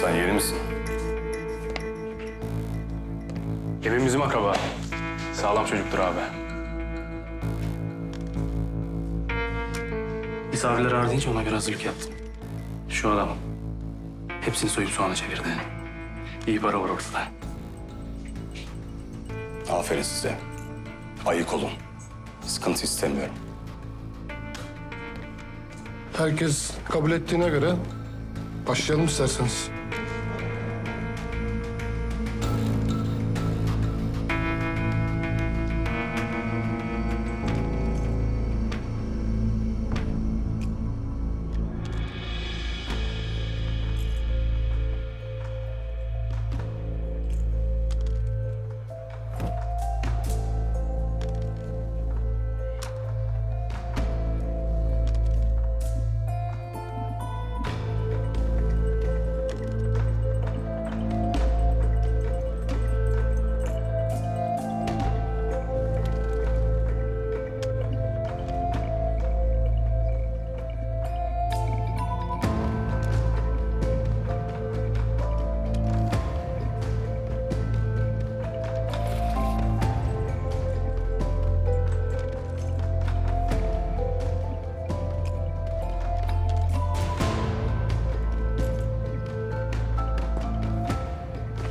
Sen yeni misin? Emin bizim akraba. Sağlam çocuktur abi. Misafirler ağır deyince ona göre hazırlık yaptım. Şu adam hepsini soyup soğana çevirdi. İyi para var ortada. Aferin size. Ayık olun. Sıkıntı istemiyorum. Herkes kabul ettiğine göre başlayalım isterseniz.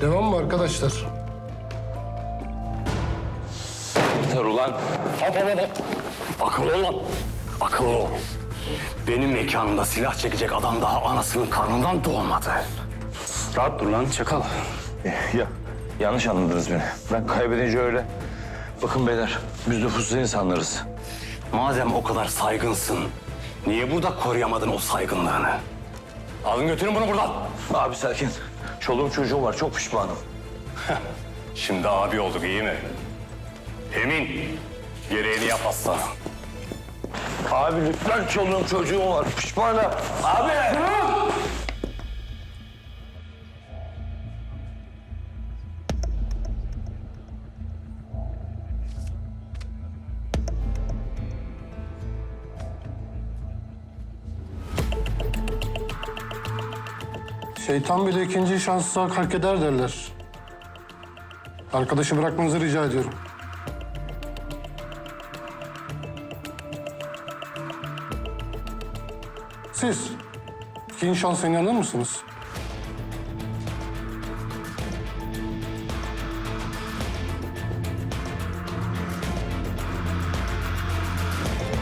Devam mı arkadaşlar? Yeter ulan. Hop hop hop. Akıllı ol lan. Akıllı ol. Benim mekanımda silah çekecek adam daha anasının karnından doğmadı. Rahat dur lan çakal. Ya yanlış anladınız beni. Ben kaybedince öyle. Bakın beyler biz nüfuslu insanlarız. Madem o kadar saygınsın, niye burada koruyamadın o saygınlığını? Alın götürün bunu buradan. Abi sakin. Çoluğum çocuğum var çok pişmanım. Şimdi abi olduk iyi mi? Emin, gereğini yap aslanım. Abi lütfen çoluğum çocuğum var pişmanım. Abi. Şeytan bile ikinci şansı hak eder derler. Arkadaşı bırakmanızı rica ediyorum. Siz ikinci şansa inanır mısınız?